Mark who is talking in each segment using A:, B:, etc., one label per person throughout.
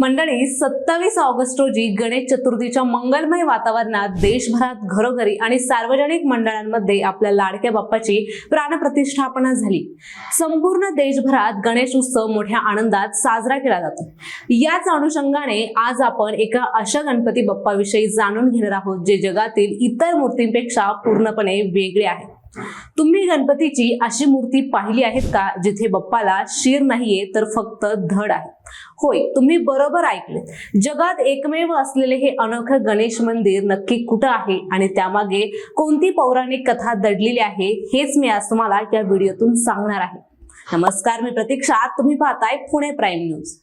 A: मंडळी सत्तावीस ऑगस्ट रोजी गणेश चतुर्थीच्या मंगलमय वातावरणात देशभरात घरोघरी आणि सार्वजनिक मंडळांमध्ये आपल्या लाडक्या बाप्पाची प्राणप्रतिष्ठापना झाली. संपूर्ण देशभरात गणेश उत्सव मोठ्या आनंदात साजरा केला जातो. याच अनुषंगाने आज आपण एका अशा गणपती बाप्पाविषयी जाणून घेणार आहोत जे जगातील इतर मूर्तींपेक्षा पूर्णपणे वेगळे आहे. तुम्ही गणपतीची अशी मूर्ती पाहिली आहेत का जिथे बाप्पाला शिर नाहीये तर फक्त धड आहे? होय तुम्ही बरोबर ऐकले जगात एकमेव असलेले हे अनोखं गणेश मंदिर नक्की कुठं आहे? आणि त्यामागे कोणती पौराणिक कथा दडलेली आहे हेच मी आज तुम्हाला या व्हिडिओतून सांगणार आहे. नमस्कार मी प्रतीक्षा. तुम्ही पाहताय पुणे प्राईम न्यूज.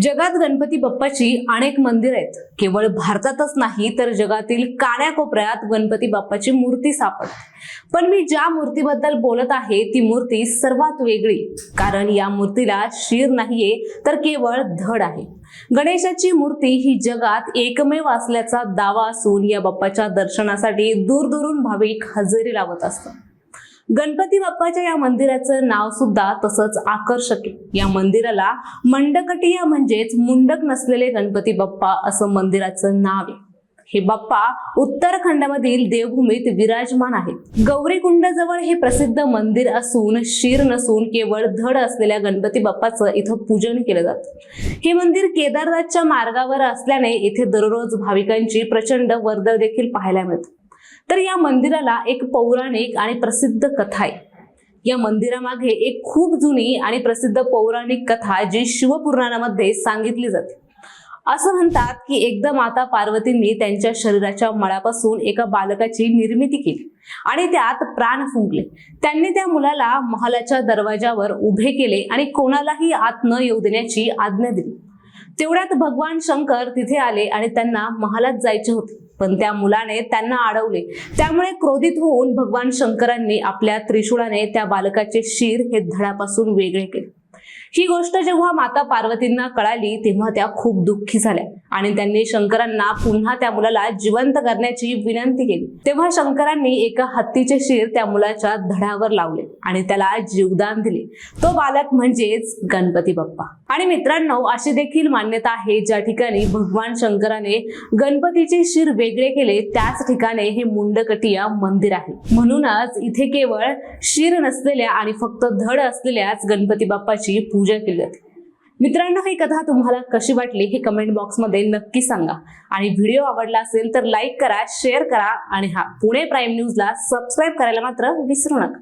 A: जगात गणपती बाप्पाची अनेक मंदिर आहेत. केवळ भारतातच नाही तर जगातील कान्याकोपऱ्यात गणपती बाप्पाची मूर्ती सापडते. पण मी ज्या मूर्तीबद्दल बोलत आहे ती मूर्ती सर्वात वेगळी. कारण या मूर्तीला शिर नाहीये तर केवळ धड आहे. गणेशाची मूर्ती ही जगात एकमेव असल्याचा दावा असून या बाप्पाच्या दर्शनासाठी दूरदूरून भाविक हजेरी लावत असतात. गणपती बाप्पाच्या या मंदिराचं नाव सुद्धा तसंच आकर्षक या मंदिराला मंडकटिया म्हणजेच मुंडक नसलेले गणपती बाप्पा असं मंदिराचं नाव आहे. हे बाप्पा उत्तराखंडमधील देवभूमीत विराजमान आहेत. गौरीकुंड जवळ हे प्रसिद्ध मंदिर असून शिर नसून केवळ धड असलेल्या गणपती बाप्पाचं इथं पूजन केलं जातं. हे मंदिर केदारनाथच्या मार्गावर असल्याने इथे दररोज भाविकांची प्रचंड वर्दळ देखील पाहायला मिळते. तर या मंदिराला एक पौराणिक आणि प्रसिद्ध कथा आहे. या मंदिरामागे एक खूप जुनी आणि प्रसिद्ध पौराणिक कथा जी शिवपुराणामध्ये सांगितली जाते. असं म्हणतात की एकदा माता पार्वतींनी त्यांच्या शरीराच्या मळापासून एका बालकाची निर्मिती केली आणि त्यात प्राण फुंकले. त्यांनी त्या मुलाला महालाच्या दरवाजावर उभे केले आणि कोणालाही आत न येऊ देण्याची आज्ञा दिली. तेवढ्यात भगवान शंकर तिथे आले आणि त्यांना महालात जायचे होते. पण त्या मुलाने त्यांना अडवले. त्यामुळे क्रोधित होऊन भगवान शंकरांनी आपल्या त्रिशूळाने त्या बालकाचे शिर हे धडापासून वेगळे केले. ही गोष्ट जेव्हा माता पार्वतींना कळाली तेव्हा त्या खूप दुःखी झाल्या. आणि त्यांनी शंकरांना पुन्हा त्या मुलाला जिवंत करण्याची विनंती केली. तेव्हा शंकरांनी एका हत्तीचे शिर त्या मुलाच्या धडावर लावले आणि त्याला जीवदान दिले. तो बालक म्हणजेच गणपती बाप्पा. आणि मित्रांनो अशी देखील मान्यता आहे ज्या ठिकाणी भगवान शंकराने गणपतीचे शिर वेगळे केले त्याच ठिकाणी हे मुंडकटिया मंदिर आहे. म्हणूनच इथे केवळ शिर नसलेल्या आणि फक्त धड असलेल्याच गणपती बाप्पाची पूजा केली जाते. मित्रांनो ही कथा तुम्हाला कशी वाटली हे कमेंट बॉक्समध्ये नक्की सांगा. आणि व्हिडिओ आवडला असेल तर लाईक करा शेअर करा आणि हा पुणे प्राईम न्यूजला सबस्क्राईब करायला मात्र विसरू नका.